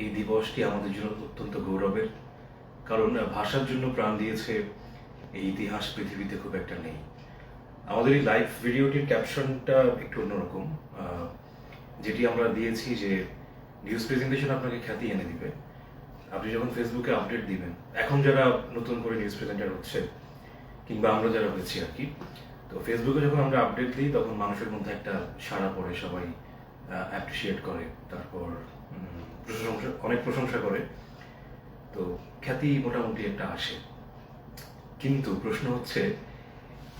এই দিবসটি আমাদের জন্য অত্যন্ত গৌরবের, কারণ ভাষার জন্য প্রাণ দিয়েছে এই ইতিহাস পৃথিবীতে খুব একটা নেই। আমাদের এই লাইভ ভিডিওটির ক্যাপশনটা একটু অন্যরকম যেটি আমরা দিয়েছি যে নিউজ প্রেজেন্টেশন আপনাকে খ্যাতি এনে দিবে। আপনি যখন ফেসবুকে আপডেট দিবেন, এখন যারা নতুন করে নিউজ প্রেজেন্টার হচ্ছে, কিংবা আমরা যারা হয়েছি আর কি, তো ফেসবুকে যখন আমরা আপডেট দিই, তখন মানুষের মধ্যে একটা সাড়া পড়ে সবাই। অ্যাপ্রিসিয়েট করে, তারপর প্রশংসা, অনেক প্রশংসা করে। তো খ্যাতি মোটামুটি একটা আসে। কিন্তু প্রশ্ন হচ্ছে,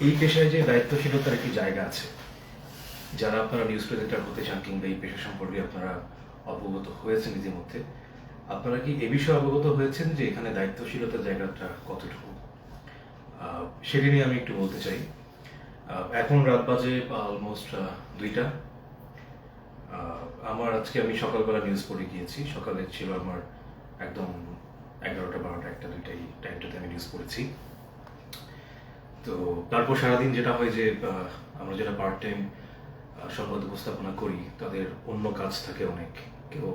এই পেশায় যে দায়িত্বশীলতার একটি জায়গা আছে, যারা আপনারা নিউজ প্রেজেন্টার হতে চান কিংবা এই পেশা সম্পর্কে আপনারা অবগত হয়েছেন ইতিমধ্যে, আপনারা কি এ বিষয়ে অবগত হয়েছেন যে এখানে দায়িত্বশীলতার জায়গাটা কতটুকু? সেটি নিয়ে আমি একটু বলতে চাই। এখন রাত বাজে অলমোস্ট দুইটা। আমার আজকে আমি সকালবেলা নিউজ পড়ে গিয়েছি। সকালে ছিল আমার একদম এগারোটা, বারোটা, একটা, দুইটাই টাইমটাতে আমি নিউজ পড়েছি। তো তারপর সারাদিন যেটা হয় যে আমরা যেটা পার্ট টাইম সংবাদ উপস্থাপনা করি, তাদের অন্য কাজ থাকে অনেক। কেউ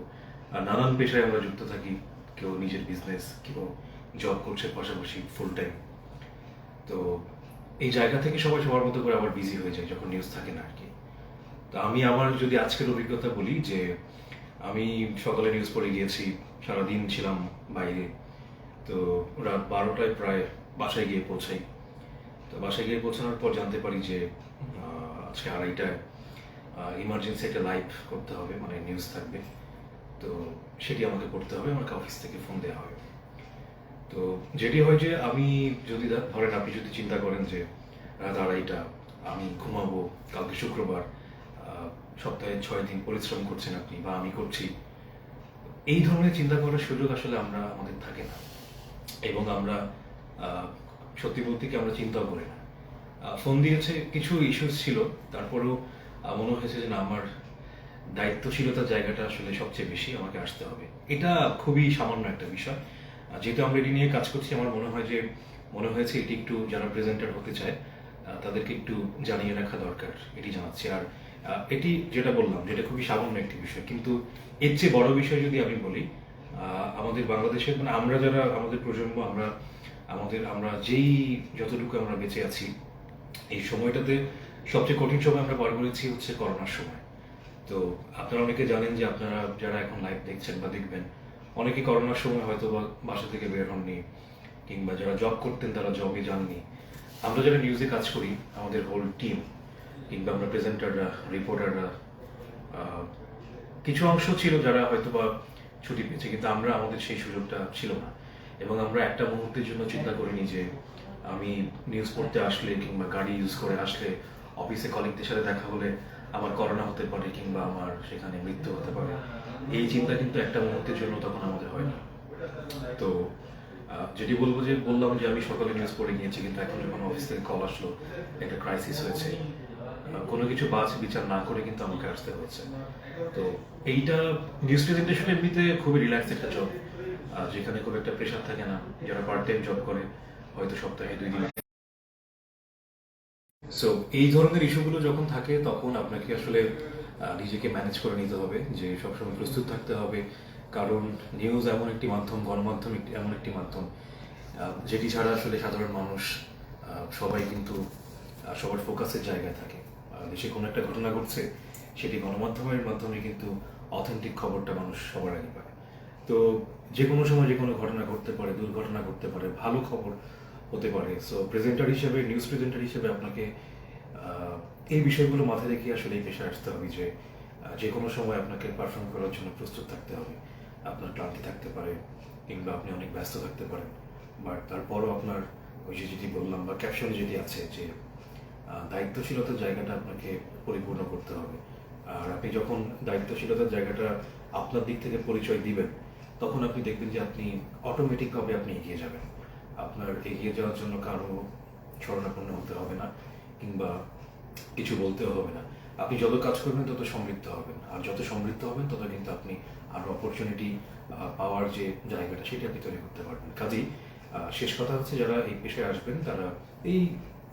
নানান পেশায় আমরা যুক্ত থাকি, কেউ নিজের বিজনেস কেউ জব করছে পাশাপাশি ফুল টাইম তো এই জায়গা থেকে সবাই সবার মতো করে আবার বিজি হয়ে যায়, যখন নিউজ থাকে না আর কি। তো আমি আমার যদি আজকের অভিজ্ঞতা বলি যে আমি সকালে নিউজ পড়ে গিয়েছি, সারাদিন ছিলাম বাইরে। তো রাত বারোটায় প্রায় বাসায় গিয়ে পৌঁছাই। তো বাসায় গিয়ে পৌঁছানোর পর জানতে পারি যে আজকে আড়াইটায় ইমার্জেন্সি একটা লাইভ করতে হবে মানে নিউজ থাকবে। তো সেটি আমাকে করতে হবে, আমাকে অফিস থেকে ফোন দেওয়া হবে। তো যেটি হয় যে আমি যদি ধরেন আপনি যদি চিন্তা করেন যে রাত আড়াইটা, আমি ঘুমাবো, কালকে শুক্রবার সপ্তাহে ছয় দিন পরিশ্রম করছেন আপনি বা আমি করছি। এই ধরনের চিন্তা করার সুযোগ আসলে আমরা আমাদের থাকে না। এবং আমরা সত্যি বলতে কি আমরা চিন্তাও করি না। ফোন দিয়েছে, কিছু ইস্যুস ছিল। তারপরেও মনে হয়েছে যে না, আমার দায়িত্বশীলতার জায়গাটা আসলে সবচেয়ে বেশি, আমাকে আসতে হবে। এটা খুবই সামান্য একটা বিষয়। যেহেতু আমরা এটি নিয়ে কাজ করছি, আমার মনে হয় যে, মনে হয়েছে এটি একটু যারা প্রেজেন্টার হতে চায় তাদেরকে একটু জানিয়ে রাখা দরকার, এটি জানাচ্ছি। আর এটি যেটা বললাম, যেটা খুবই সামান্য একটি বিষয়। কিন্তু এর চেয়ে বড় বিষয় যদি আমি বলি আমাদের বাংলাদেশের মানে আমরা যারা আমাদের প্রজন্ম, আমরা, আমাদের, আমরা যেই যতটুকু আমরা বেঁচে আছি, এই সময়টাতে সবচেয়ে কঠিন সময় আমরা পার করেছি হচ্ছে করোনার সময়। তো আপনারা অনেকে জানেন যে আপনারা যারা এখন লাইভ দেখছেন বা দেখবেন, অনেকে করোনার সময় হয়তো বা বাসা থেকে বের হননি, কিংবা যারা জব করতেন তারা জবে যাননি। আমরা যারা নিউজে কাজ করি, আমাদের হোল টিম কিংবা আমরা প্রেজেন্টাররা রিপোর্টাররা কিছু অংশ ছিল যারা হয়তো বা ছুটি পেয়েছে, কিন্তু আমরা আমাদের সেই সুযোগটা ছিল না। এবং আমরা একটা মুহূর্তের জন্য চিন্তা করিনি যে আমি নিউজ পড়তে আসলে কিংবা গাড়ি ইউজ করে আসলে অফিসে কলিগদের সাথে দেখা হলে আমার করোনা হতে পারে কিংবা আমার সেখানে মৃত্যু হতে পারে। এই চিন্তা কিন্তু একটা মুহূর্তের জন্য তখন আমাদের হয় না তো যেটি বলব যে বললাম যে আমি সকালে নিউজ পড়ে গিয়েছি, কিন্তু এখন যখন অফিস থেকে কল আসলো, একটা ক্রাইসিস হয়েছে। কোনো কিছু বাছ বিচার না করে কিন্তু আমাকে আসতে হয়েছে। তো এইটা নিউজ প্রেজেন্টেশন এমনিতে খুবই রিল্যাক্স একটা জব যেখানে খুব একটা প্রেশার থাকে না, যারা পার্ট টাইম জব করে, হয়তো সপ্তাহে দুই দিন। সো এই ধরনের ইস্যুগুলো যখন থাকে, তখন আপনাকে আসলে নিজেকে ম্যানেজ করে নিতে হবে যে সবসময় প্রস্তুত থাকতে হবে। কারণ নিউজ এমন একটি মাধ্যম, গণমাধ্যম এমন একটি মাধ্যম যেটি ছাড়া আসলে সাধারণ মানুষ সবাই কিন্তু সবার ফোকাসের জায়গায় থাকে। দেশে কোনো একটা ঘটনা ঘটছে, সেটি গণমাধ্যমের মাধ্যমে কিন্তু অথেন্টিক খবরটা মানুষ সবার আগে পায়। তো যে কোনো সময় যে কোনো ঘটনা ঘটতে পারে, দুর্ঘটনা ঘটতে পারে, ভালো খবর হতে পারে। সো প্রেজেন্টার হিসেবে নিউজ প্রেজেন্টার হিসেবে আপনাকে এই বিষয়গুলো মাথায় রেখে আসলে এই পেশায় আসতে হবে যে যে কোনো সময় আপনাকে পারফর্ম করার জন্য প্রস্তুত থাকতে হবে। আপনার ক্লান্তি থাকতে পারে, কিংবা আপনি অনেক ব্যস্ত থাকতে পারেন। বাট তারপরও আপনার ওই যে যেটি বললাম বা ক্যাপশনে যেটি আছে যে দায়িত্বশীলতার জায়গাটা আপনাকে পরিপূর্ণ করতে হবে। আর আপনি যখন দায়িত্বশীলতার জায়গাটা আপনার দিক থেকে পরিচয় দিবেন, তখন আপনি দেখবেন যে আপনি অটোমেটিকভাবে আপনি এগিয়ে যাবেন। আপনার এগিয়ে যাওয়ার জন্য কারও শরণাপন্ন হতে হবে না, কিংবা কিছু বলতেও হবে না। আপনি যত কাজ করবেন, তত সমৃদ্ধ হবেন। আর যত সমৃদ্ধ হবেন, তত কিন্তু আপনি আরও অপরচুনিটি পাওয়ার যে জায়গাটা, সেটা আপনি তৈরি করতে পারবেন। কাজেই শেষ কথা হচ্ছে যারা এই পেশায় আসবেন, তারা এই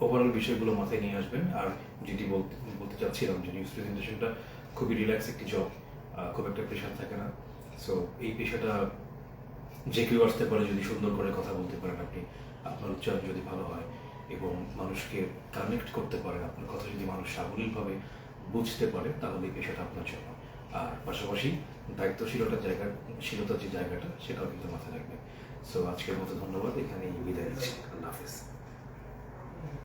ওভারঅল বিষয়গুলো মাথায় নিয়ে আসবেন। আর যেটি বলতে বলতে চাচ্ছিলাম যে নিউজ প্রেজেন্টেশনটা খুবই রিল্যাক্স একটি জব খুব একটা প্রেশার থাকে না। সো এই পেশাটা যে কেউ আসতে পারে যদি সুন্দর করে কথা বলতে পারেন আপনি, আপনার উচ্চারণ যদি ভালো হয় এবং মানুষকে কানেক্ট করতে পারেন, আপনার কথা যদি মানুষ সাবলীলভাবে বুঝতে পারে, তাহলে এই পেশাটা আপনার জন্য। আর পাশাপাশি দায়িত্বশীলতার জায়গা, শীলতার যে জায়গাটা, সেটাও কিন্তু মাথায় রাখবেন। সো আজকের মতো ধন্যবাদ। এখানেই বিদায় নিচ্ছি। আল্লাহ হাফিজ।